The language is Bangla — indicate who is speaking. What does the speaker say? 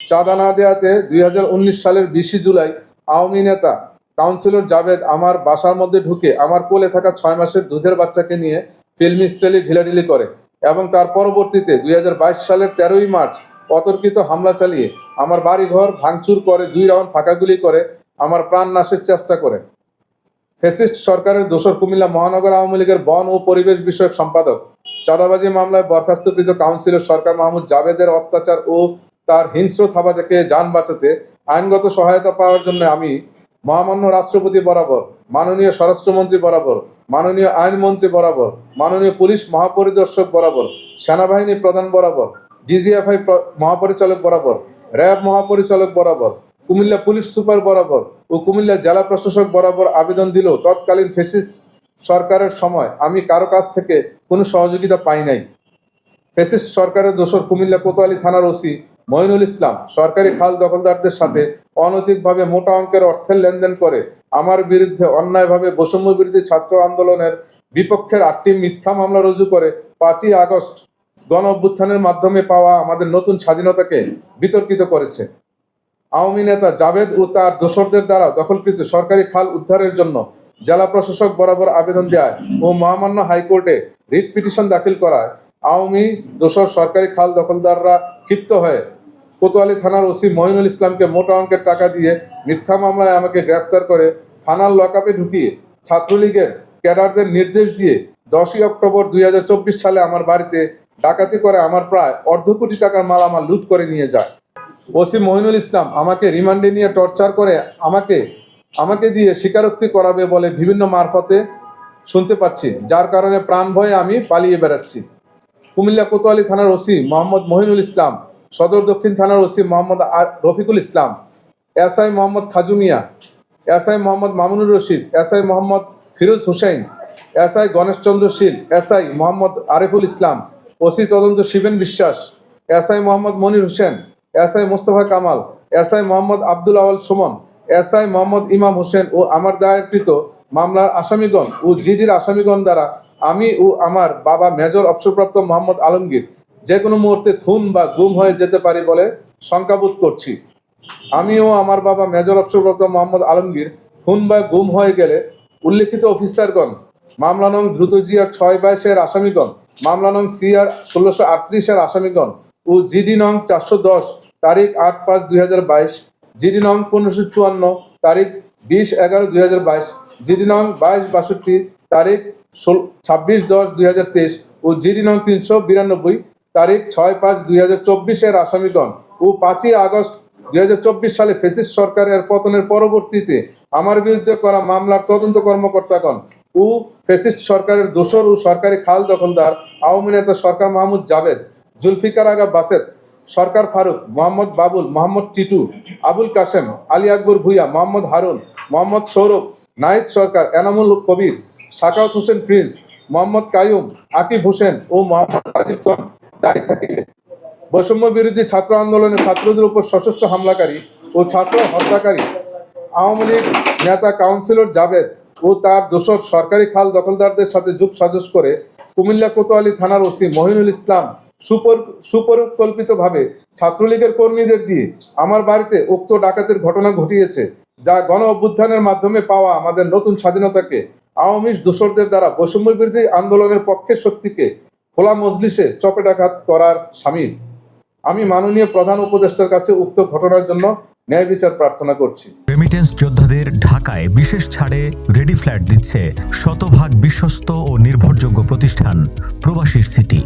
Speaker 1: চাঁদা না দেওয়াতে দুই হাজার উনিশ সালের বিশে জুলাই আওয়ামী নেতা কাউন্সিলর জাভেদ আমার বাসার মধ্যে ঢুকে আমার কোলে থাকা ছয় মাসের দুধের বাচ্চাকে নিয়ে ফিল্ম স্টাইলে ঢিলাঢিলি করে এবং তার পরবর্তীতে দুই হাজার বাইশ সালের তেরোই মার্চ অতর্কিত হামলা চালিয়ে আমার বাড়িঘর ভাঙচুর করে দুই রাউন্ড ফাঁকাগুলি করে আমার প্রাণ নাশের চেষ্টা করে। ফেসিস্ট সরকারের দোসর কুমিল্লা মহানগর আওয়ামী লীগের বন ও পরিবেশ বিষয়ক সম্পাদক। চাঁদাবাজি মামলায় বরখাস্তকৃত কাউন্সিলর সরকার মাহমুদ জাভেদের অত্যাচার ও তার হিংস্র থাবা থেকে যান বাঁচাতে আইনগত সহায়তা পাওয়ার জন্য আমি মহামান্য রাষ্ট্রপতি বরাবর, মাননীয় স্বরাষ্ট্রমন্ত্রী বরাবর, মাননীয় আইনমন্ত্রী বরাবর, মাননীয় পুলিশ মহাপরিদর্শক বরাবর, সেনাবাহিনী প্রধান বরাবর, ডিজিএফআই মহাপরিচালক বরাবর, র্যাব মহাপরিচালক বরাবর, কুমিল্লা পুলিশ সুপার বরাবর ও কুমিল্লা জেলা প্রশাসক বরাবর আবেদন দিলেও তৎকালীন ফেসিস সরকারের সময় আমি কারও কাছ থেকে কোনো সহযোগিতা পাই নাই। ফেসিস্ট সরকারের দোসর কুমিল্লা কোতোয়ালি থানার ওসি মঈনুল ইসলাম সরকারি খাল দখলদারদের সাথে অনৈতিকভাবে মোটা অঙ্কের অর্থের লেনদেন করে আমার বিরুদ্ধে অন্যায়ভাবে বৈষম্য বিরোধী ছাত্র আন্দোলনের বিপক্ষের আটটি মিথ্যা মামলা রুজু করে পাঁচই আগস্ট গণ অভ্যুত্থানের মাধ্যমে পাওয়া আমাদের নতুন স্বাধীনতাকে বিতর্কিত করেছে। আওয়ামী নেতা জাভেদ ও তার দোসরদের দ্বারা দখলকৃত সরকারি খাল উদ্ধারের জন্য জেলা প্রশাসক বরাবর আবেদন দেয় ও মহামান্য হাইকোর্টে রিট পিটিশন দাখিল করায় আওয়ামী দোসর সরকারি খাল দখলদাররা ক্ষিপ্ত হয়ে কোতোয়ালি থানার ওসি মহিনুল ইসলামকে মোটা অঙ্কের টাকা দিয়ে মিথ্যা মামলায় আমাকে গ্রেফতার করে থানার লকআপে ঢুকিয়ে ছাত্রলীগের ক্যাডারদের নির্দেশ দিয়ে দশই অক্টোবর দুই হাজার চব্বিশ সালে আমার বাড়িতে ডাকাতি করে আমার প্রায় অর্ধ কোটি টাকার মাল আমার লুট করে নিয়ে যায়। ওসি মহিনুল ইসলাম আমাকে রিমান্ডে নিয়ে টর্চার করে আমাকে আমাকে দিয়ে স্বীকারোক্তি করাবে বলে বিভিন্ন মারফতে শুনতে পাচ্ছি, যার কারণে প্রাণ ভয়ে আমি পালিয়ে বেড়াচ্ছি। কুমিল্লা কোতোয়ালি থানার ওসি মোহাম্মদ মহিনুল ইসলাম সদর দক্ষিণ থানার ওসি মোহাম্মদ আর- Rafiqul Islam, SI Mohammad Khajumia SI Mohammad Mamunur Rashid, SI Mohammad Firoz Hossain SI Ganeshchandra Shil, SI Mohammad Ariful Islam, OC তদন্ত Shiben Biswas, SI Mohammad Monir Hossain, SI Mostafa Kamal, SI Mohammad Abdul Awal Sumon, SI Mohammad Imam Hossain ও আমার দায়েরকৃত মামলার আসামিগণ ও জিডির আসামিগণ দ্বারা আমি ও আমার বাবা মেজর অবসরপ্রাপ্ত মোহাম্মদ আলমগীর যে কোনো মুহূর্তে খুন বা গুম হয়ে যেতে পারি বলে শঙ্কাবোধ করছি। আমি ও আমার বাবা মেজর অবসরপ্রাপ্ত মোহাম্মদ আলমগীর খুন বা গুম হয়ে গেলে উল্লেখিত অফিসারগণ, মামলা নং দ্রুত জিআর ছয় বাইশের আসামিগণ, মামলা নং সিআর ষোলোশো আটত্রিশের আসামিগণ ও জিডি নং চারশো দশ তারিখ আট পাঁচ দুই হাজার বাইশ, জিডি নং পনেরোশো চুয়ান্ন তারিখ বিশ এগারো দুই হাজার বাইশ, জিডি নং বাইশ বাষট্টি তারিখ ছাব্বিশ দশ দুই হাজার তেইশ ও জিডি নং তিনশো বিরানব্বই তারিখ ছয় পাঁচ দুই হাজার চব্বিশের আসামিগণ ও পাঁচই আগস্ট দুই হাজার চব্বিশ সালে ফেসিস সরকারের পতনের পরবর্তীতে আমার বিরুদ্ধে করা মামলার তদন্ত কর্মকর্তাগণ, ও ফেসিস্ট সরকারের দোসর ও সরকারি খাল দখলদার আওয়ামী নেতা সরকার মাহমুদ জাভেদ জুলফিকার আগা বাসেদ, সরকার ফারুক, মোহাম্মদ বাবুল, মোহাম্মদ টিটু, আবুল কাসেম আলী আকবর ভুইয়া, মোহাম্মদ হারুন, মোহাম্মদ সৌরভ নাহিদ সরকার, এনামুল কবির সাকাউত হোসেন প্রিন্স, মোহাম্মদ কায়ুম, আকিব হোসেন ও মোহাম্মদ রাজীবগণ বৈষম্য বিরোধী ছাত্র আন্দোলনে ছাত্রদের উপর সশস্ত্র হামলাকারী ও ছাত্র হত্যাকারী আওয়ামী লীগ নেতা কাউন্সিলর জাভেদ ও তার দোসর সরকারি খাল দখলদারদের সাথে যুগ সাজস করে কুমিল্লা কোতোয়ালি থানার ওসি মহিনুল ইসলাম সুপর, সুপরিকল্পিতভাবে ছাত্রলীগের কর্মীদের দিয়ে আমার বাড়িতে উক্ত ডাকাতের ঘটনা ঘটিয়েছে, যা গণ অভ্যুত্থানের মাধ্যমে পাওয়া আমাদের নতুন স্বাধীনতাকে আওয়ামী দোসরদের দ্বারা বৈষম্য বিরোধী আন্দোলনের পক্ষের শক্তিকে খোলা মজলিসে চপেটাঘাত করার সামিল। আমি মাননীয় প্রধান উপদেষ্টার কাছে উক্ত ঘটনার জন্য ন্যায় বিচার প্রার্থনা করছি।
Speaker 2: রেমিটেন্স যোদ্ধাদের ঢাকায় বিশেষ ছাড়ে রেডি ফ্ল্যাট দিচ্ছে শতভাগ বিশ্বস্ত ও নির্ভরযোগ্য প্রতিষ্ঠান প্রবাসীর সিটি।